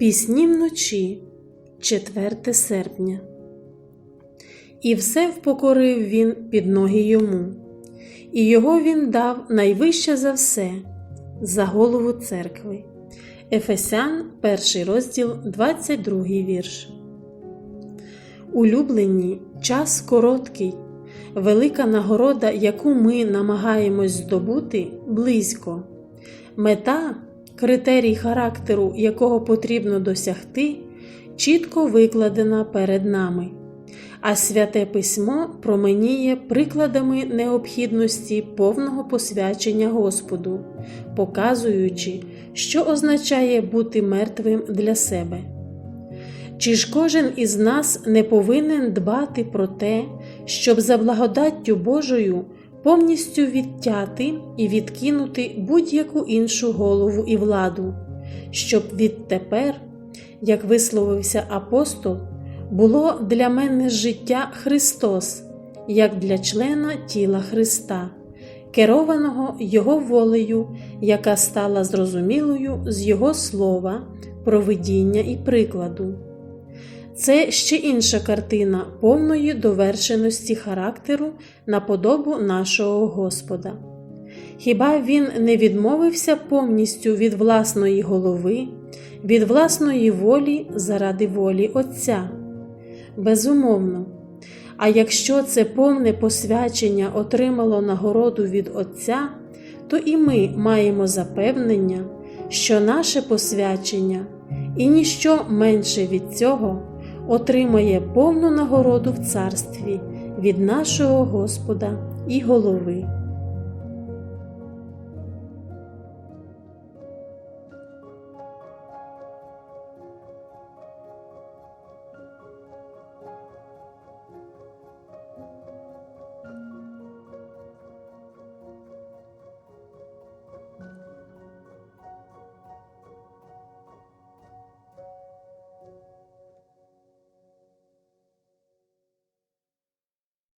Пісні вночі, 4 серпня. І все впокорив він під ноги йому, і його він дав найвище за все, за голову церкви. Ефесян, перший розділ, 22 вірш. Улюблені час короткий, велика нагорода, яку ми намагаємось здобути, близько. Мета, критерій характеру, якого потрібно досягти, чітко викладена перед нами, а святе письмо променіє прикладами необхідності повного посвячення Господу, показуючи, що означає бути мертвим для себе. Чи ж кожен із нас не повинен дбати про те, щоб за благодаттю Божою повністю відтяти і відкинути будь-яку іншу голову і владу, щоб відтепер, як висловився апостол, було для мене життя Христос, як для члена тіла Христа, керованого Його волею, яка стала зрозумілою з Його слова, провидіння і прикладу. Це ще інша картина повної довершеності характеру на подобу нашого Господа. Хіба він не відмовився повністю від власної голови, від власної волі заради волі Отця? Безумовно. А якщо це повне посвячення отримало нагороду від Отця, то і ми маємо запевнення, що наше посвячення і ніщо менше від цього отримає повну нагороду в царстві від нашого Господа і голови.